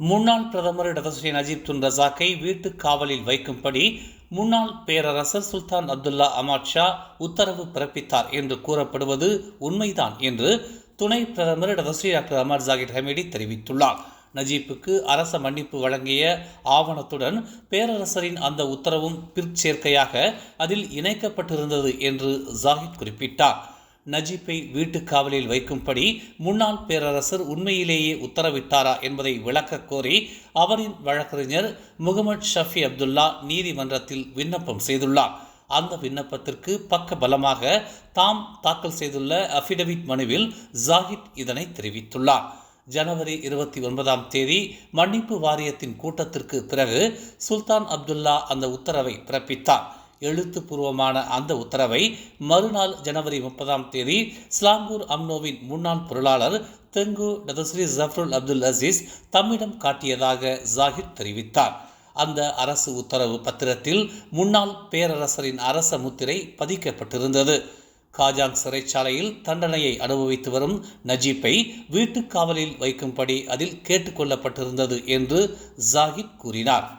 முன்னாள் பிரதமர் Datuk Seri Najib Tun ரசாக்கை வீட்டு காவலில் வைக்கும்படி முன்னாள் பேரரசர் சுல்தான் அப்துல்லா அமாத் ஷா உத்தரவு பிறப்பித்தார் என்று கூறப்படுவது உண்மைதான் என்று துணை பிரதமர் டதஸ்ரீ டாக்டர் அமர் ஜாகிர் ஹமீடி தெரிவித்துள்ளார். நஜீப்புக்கு அரச மன்னிப்பு வழங்கிய ஆவணத்துடன் பேரரசரின் அந்த உத்தரவும் பிற்சேர்க்கையாக அதில் இணைக்கப்பட்டிருந்தது என்று ஜாகித் குறிப்பிட்டார். நஜீப்பை வீட்டுக் காவலில் வைக்கும்படி முன்னாள் பேரரசர் உண்மையிலேயே உத்தரவிட்டாரா என்பதை விளக்க கோரி அவரின் வழக்கறிஞர் முகமது ஷஃபி அப்துல்லா நீதிமன்றத்தில் விண்ணப்பம் செய்துள்ளார். அந்த விண்ணப்பத்திற்கு பக்க பலமாக தாம் தாக்கல் செய்துள்ள அஃபிடவிட் மனுவில் ஜாகித் இதனை தெரிவித்துள்ளார். ஜனவரி இருபத்தி ஒன்பதாம் தேதி மன்னிப்பு வாரியத்தின் கூட்டத்திற்கு பிறகு சுல்தான் அப்துல்லா அந்த உத்தரவை பிறப்பித்தார். எழுத்துப்பூர்வமான அந்த உத்தரவை மறுநாள் ஜனவரி முப்பதாம் தேதி ஸ்லாங்கூர் அம்னோவின் முன்னாள் பொருளாளர் Tengku Datuk Seri Zafrul Abdul Aziz தம்மிடம் காட்டியதாக ஜாகிர் தெரிவித்தார். அந்த அரசு உத்தரவு பத்திரத்தில் முன்னாள் பேரரசரின் அரச முத்திரை பதிக்கப்பட்டிருந்தது. காஜாங் சிறைச்சாலையில் தண்டனையை அனுபவித்து வரும் நஜீப்பை வீட்டுக் காவலில் வைக்கும்படி அதில் கேட்டுக்கொள்ளப்பட்டிருந்தது என்று ஜாகித் கூறினார்.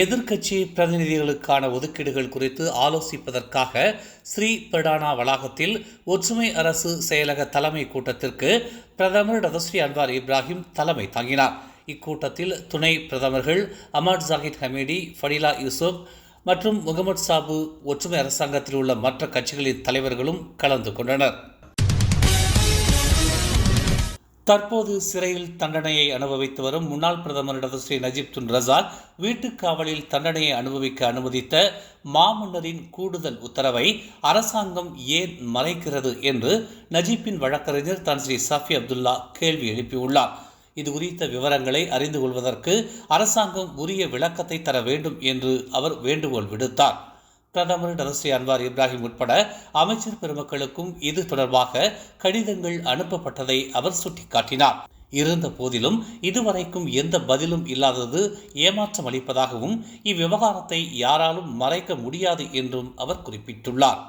எதிர்க்கட்சி பிரதிநிதிகளுக்கான ஒதுக்கீடுகள் குறித்து ஆலோசிப்பதற்காக ஸ்ரீ பிரடானா வளாகத்தில் ஒற்றுமை அரசு செயலக தலைமை கூட்டத்திற்கு பிரதமர் டதஸ்ரீ அன்வார் இப்ராஹிம் தலைமை தாங்கினார். இக்கூட்டத்தில் துணை பிரதமர்கள் Ahmad Zahid Hamidi Fadillah Yusof மற்றும் முகமது சாபு ஒற்றுமை அரசாங்கத்தில் உள்ள மற்ற கட்சிகளின் தலைவர்களும் கலந்து கொண்டனர். தற்போது சிறையில் தண்டனையை அனுபவித்து வரும் முன்னாள் பிரதமர் ஸ்ரீ நஜீப் துன் ரசாக் வீட்டுக் காவலில் தண்டனையை அனுபவிக்க அனுமதித்த மாமன்னரின் கூடுதல் உத்தரவை அரசாங்கம் ஏன் மறைக்கிறது என்று நஜீப்பின் வழக்கறிஞர் தான் ஸ்ரீ சஃபி அப்துல்லா கேள்வி எழுப்பியுள்ளார். இது குறித்த விவரங்களை அறிந்து கொள்வதற்கு அரசாங்கம் உரிய விளக்கத்தை தர வேண்டும் என்று அவர் வேண்டுகோள் விடுத்தார். பிரதமர் டதஸ்ரீ அன்வார் இப்ராஹிம் உட்பட அமைச்சர் பெருமக்களுக்கும் இது தொடர்பாக கடிதங்கள் அனுப்பப்பட்டதை அவர் சுட்டிக்காட்டினார். இருந்த போதிலும் இதுவரைக்கும் எந்த பதிலும் இல்லாதது ஏமாற்றம் அளிப்பதாகவும் இவ்விவகாரத்தை யாராலும் மறைக்க முடியாது என்றும் அவர் குறிப்பிட்டுள்ளார்.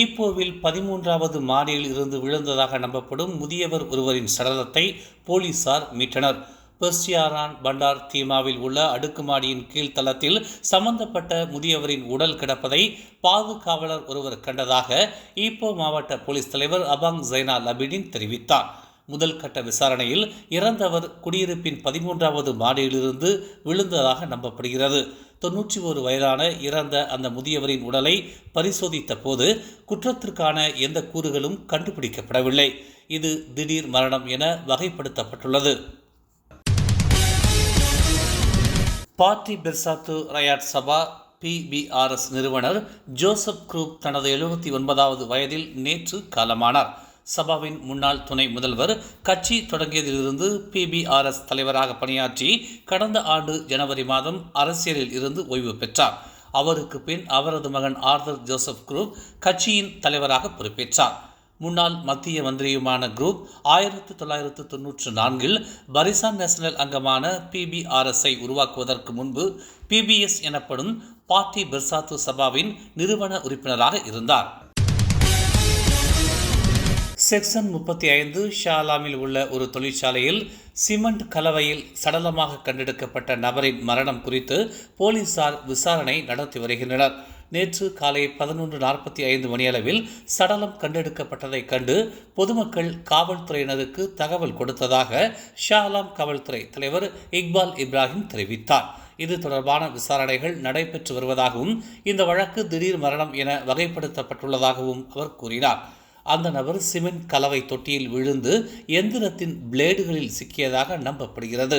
ஈப்போவில் பதிமூன்றாவது மாடியில் இருந்து விழுந்ததாக நம்பப்படும் முதியவர் ஒருவரின் சடலத்தை போலீசார் மீட்டனர். பெர்சியாரான் பண்டார் தீமாவில் உள்ள அடுக்குமாடியின் கீழ்த்தளத்தில் சம்பந்தப்பட்ட முதியவரின் உடல் கிடப்பதை பாதுகாவலர் ஒருவர் கண்டதாக ஈப்போ மாவட்ட போலீஸ் தலைவர் அபாங் ஜைனா லபிடின் தெரிவித்தார். முதல் கட்ட விசாரணையில் இறந்தவர் குடியிருப்பின் பதிமூன்றாவது மாடியிலிருந்து விழுந்ததாக நம்பப்படுகிறது. தொன்னூற்றி ஒரு வயதான இறந்த அந்த முதியவரின் உடலை பரிசோதித்த போது குற்றத்திற்கான எந்த கூறுகளும் கண்டுபிடிக்கப்படவில்லை. இது திடீர் மரணம் என வகைப்படுத்தப்பட்டுள்ளது. பாட்டி பெர்சாத்து ரயாட் சபா பிபிஆர்எஸ் நிறுவனர் ஜோசப் குரூப் தனது எழுபத்தி ஒன்பதாவது வயதில் நேற்று காலமானார். சபாவின் முன்னாள் துணை முதல்வர் கட்சி தொடங்கியதிலிருந்து பிபிஆர்எஸ் தலைவராக பணியாற்றி கடந்த ஆண்டு ஜனவரி மாதம் அரசியலில் இருந்து ஓய்வு பெற்றார். அவருக்கு பின் அவரது மகன் ஆர்தர் ஜோசப் குரூப் கட்சியின் தலைவராக பொறுப்பேற்றார். முன்னாள் மத்திய மந்திரியுமான குரூப் ஆயிரத்து தொள்ளாயிரத்து தொன்னூற்று நான்கில் பரிசான் நேஷனல் அங்கமான பிபிஆர்எஸ்ஐ உருவாக்குவதற்கு முன்பு பிபிஎஸ் எனப்படும் பார்ட்டி பெர்சாத்து சபாவின் நிறுவன உறுப்பினராக இருந்தார். செக்ஷன் முப்பத்தி ஐந்து ஷாலாமில் உள்ள ஒரு தொழிற்சாலையில் சிமெண்ட் கலவையில் சடலமாக கண்டெடுக்கப்பட்ட நபரின் மரணம் குறித்து போலீசார் விசாரணை நடத்தி வருகின்றனர். நேற்று காலை பதினொன்று நாற்பத்தி ஐந்து மணியளவில் சடலம் கண்டெடுக்கப்பட்டதைக் கண்டு பொதுமக்கள் காவல்துறையினருக்கு தகவல் கொடுத்ததாக ஷாலாம் காவல்துறை தலைவர் இக்பால் இப்ராஹிம் தெரிவித்தார். இது தொடர்பான விசாரணைகள் நடைபெற்று வருவதாகவும் இந்த வழக்கு திடீர் மரணம் என வகைப்படுத்தப்பட்டுள்ளதாகவும் அவர் கூறினார். அந்த நபர் சிமெண்ட் கலவை தொட்டியில் விழுந்து எந்திரத்தின் பிளேடுகளில் சிக்கியதாக நம்பப்படுகிறது.